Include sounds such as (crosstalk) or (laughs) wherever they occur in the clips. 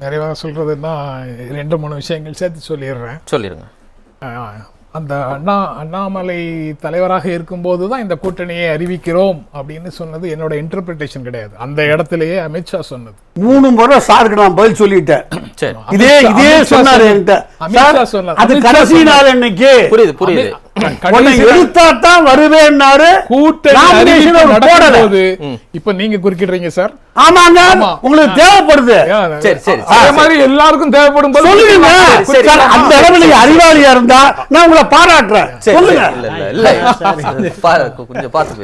நிறைவாக சொல்றதுன்னா ரெண்டு மூணு விஷயங்கள் சேர்த்து சொல்லிடுறேன் சொல்லிருங்க அஹ், அந்த அண்ணா அண்ணாமலை தலைவராக இருக்கும்போது தான் இந்த கூட்டணியை அறிவிக்கிறோம் அப்படின்னு சொன்னது என்னோட இன்டர்பிரிட்டேஷன் கிடையாது அந்த இடத்திலேயே அமித்ஷா சொன்னது மூணு முறை சாருக்கு நான் பதில் சொல்லிட்டேன் சரி இதே இதே சொன்னாரு. என்கிட்ட அமித்ஷா சொன்னார். அது கடைசி. நாள் அன்னைக்கு புரியுது புரியுது வருவேன்னாரு கூட்டணி இப்ப நீங்க குறுக்கிடுறீங்க சார்? ஆமாங்க. உங்களுக்கு தேவைப்படுது. ஏன் சரி, சரி, அதே மாதிரி எல்லாருக்கும் தேவைப்படும் சொல்லுங்க. அந்த அறிவாளியா இருந்தா நான் உங்களை பாராட்டுறேன். சொல்லுங்க.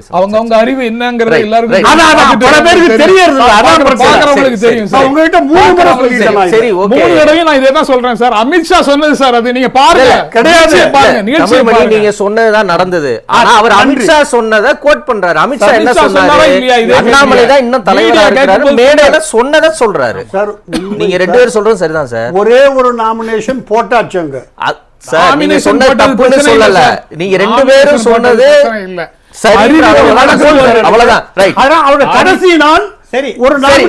(laughs) அவங்க அவங்க அறிவு என்னங்கறது எல்லாருக்கும். அதான், அதான், பல பேருக்கு தெரியறது. அதான். பாக்குறவங்களுக்கு தெரியும் சரி. உங்ககிட்ட மூணு முறை சொல்லிட்டேன் சரி மூணு தடவையும் நான் இதே தான் சொல்றேன் சார். அமித்ஷா சொன்னது சார் அது நீங்க பாருங்க. கிடையாது. பாருங்க. பாருங்க. நீங்க சொன்னதுதான் நடந்தது. ஆனா அவர். அமித்ஷா சொன்னதை கோட் பண்றாரு. அமித்ஷா என்ன சொன்னாரா? அண்ணாமலை? தான் இன்னும் தலைவரா கேட்கும்போது மேடையில சொன்னதை சொல்றாரு. சார் நீங்க ரெண்டு பேரும் சொல்றது சரிதான் சார். ஒரே ஒரு நாமினேஷன் போட்டாச்சுங்க சார் நீங்க போட்டது தப்புன்னு சொல்லல. நீங்க ரெண்டு பேரும் சொன்னது. சரி அவ்வளவுதான். வளர்ச்சி சொல்றாரு. அவ்வளவுதான். ரைட் அதான் அவரோட கடைசி நாள் சரி. ஒரு. நேரம்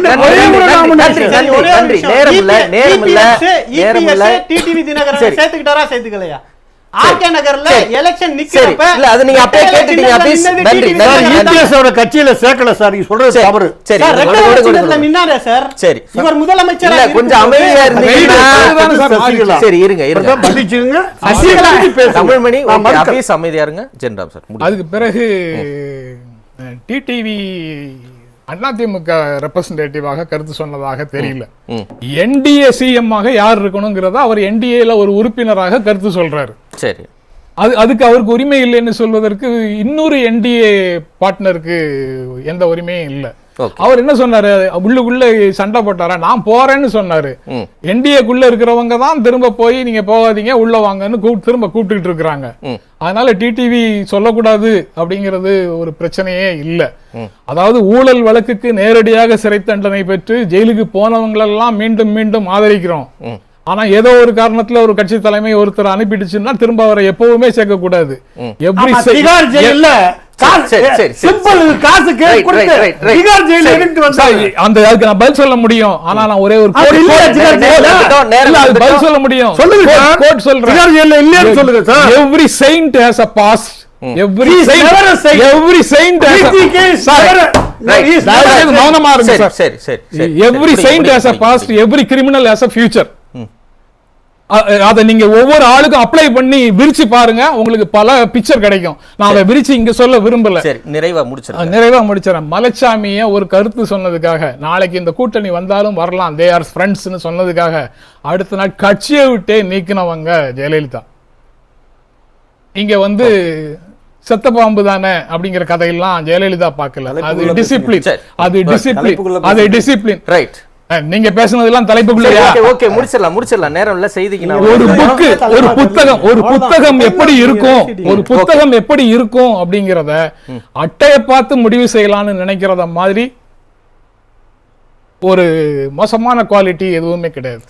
இல்ல, நேரம் இல்ல, நேரம் இல்ல. டிடிவி தினகரன் சரி. சேர்த்துக்கிட்டாரா சேர்த்துக்கலையா? ஆர்கே நகர்ல. எலெக்ஷன். நிக்கிறப்ப இல்ல, அது நீங்க அப்பயே ரெட்டை கேட்டுட்டீங்க, நின்னது நன்றி, TTV நன்றி, தினகரன் தான். EPS ஓட கட்சியில சேர்க்கல சார் நீங்க சொல்றது சரி, தவறு சரி ரெட்டை. நின்னாரே சார் சரி. இவர் முதலமைச்சரா இல்ல, கொஞ்சம் அமைதியா இருந்தீங்கன்னா சார் இருங்க இருங்க அதான் மன்னிச்சுங்க சசிகலா. தமிழ்மணி. அபீஸ் அமைதியா இருங்க ஜென்ராம் சார். அதுக்கு பிறகு டிடிவி அதிமுக ரெப்ரசன்டேட்டிவாக கருத்து சொன்னதாக தெரியல. என்டிஏ சிஎம் ஆக யார் இருக்கணுங்கிறத அவர் என்டிஏல ஒரு உறுப்பினராக கருத்து சொல்றாரு சரி அது அதுக்கு அவருக்கு உரிமை இல்லைன்னு சொல்வதற்கு இன்னொரு என்டிஏ பார்ட்னருக்கு எந்த உரிமையும் இல்லை. அவர் என்ன சொன்னாரு? உள்ளுக்குள்ள சண்டை போட்டாரா? நான் போறேன்னு சொன்னாரு. என்டிஏக்குள்ள இருக்கிறவங்க தான் திரும்ப போய் நீங்க போகாதீங்க உள்ள வாங்கன்னு திரும்ப கூப்பிட்டுக்கிட்டு இருக்கிறாங்க. அதனால டிடிவி சொல்லக்கூடாது அப்படிங்கிறது ஒரு பிரச்சனையே இல்லை. அதாவது ஊழல் வழக்குக்கு நேரடியாக சிறை தண்டனை பெற்று ஜெயிலுக்கு போனவங்களெல்லாம் மீண்டும் மீண்டும் ஆதரிக்கிறோம். ஆனா ஏதோ ஒரு காரணத்துல ஒரு கட்சி தலைமை ஒருத்தர் அனுப்பிடுச்சுன்னா திரும்ப அவரை எப்பவுமே சேர்க்கக்கூடாது. எவ்ரி அந்த அதுக்கு நான் பதில் சொல்ல முடியும். ஆனா நான் ஒரே ஒரு பதில். சொல்ல முடியும். சொல்லுங்க quote சொல்றேன். இல்லையான்னு சொல்லுங்க sir. Every saint has a past every saint. Every saint. மௌனமா இருங்க சரி சார் சரி every saint has a past. Every criminal has a future அதை நீங்க ஒவ்வொரு ஆளுக்கும் அப்ளை பண்ணி விரிச்சு பாருங்க. உங்களுக்கு பல பிக்சர் கிடைக்கும். நான் அதை விரிச்சு இங்க சொல்ல விரும்பல. சரி நிறைவா முடிச்சிருங்க. நிறைவா முடிச்சிடறேன். மலைச்சாமிய ஒரு கருத்து சொன்னதுக்காக நாளைக்கு இந்த கூட்டணி வந்தாலும் வரலாம். தே ஆர் ஃப்ரெண்ட்ஸ்னு சொன்னதுக்காக அடுத்த நாள் கட்சியை விட்டே நீக்கினவங்க ஜெயலலிதா. இங்க வந்து செத்த பாம்பு தானே அப்படிங்கிற கதையெல்லாம் ஜெயலலிதா பார்க்கல. அது டிசிப்ளின். அது டிசிப்ளின் அது டிசிப்ளின் ரைட் நீங்க பேசுனதெல்லாம் தலைப்புக்குள்ளயா? ஓகே ஓகே முடிச்சிடலாம் முடிச்சிடலாம். நேரம் இல்ல செய்திக்கு நான் ஒரு. புக்கு ஒரு புத்தகம் ஒரு புத்தகம் எப்படி இருக்கும்? ஒரு புத்தகம் எப்படி இருக்கும் அப்படிங்கிறத அட்டைய பார்த்து முடிவு செய்யலாம்னு நினைக்கிறத மாதிரி ஒரு மோசமான குவாலிட்டி எதுவுமே கிடையாது.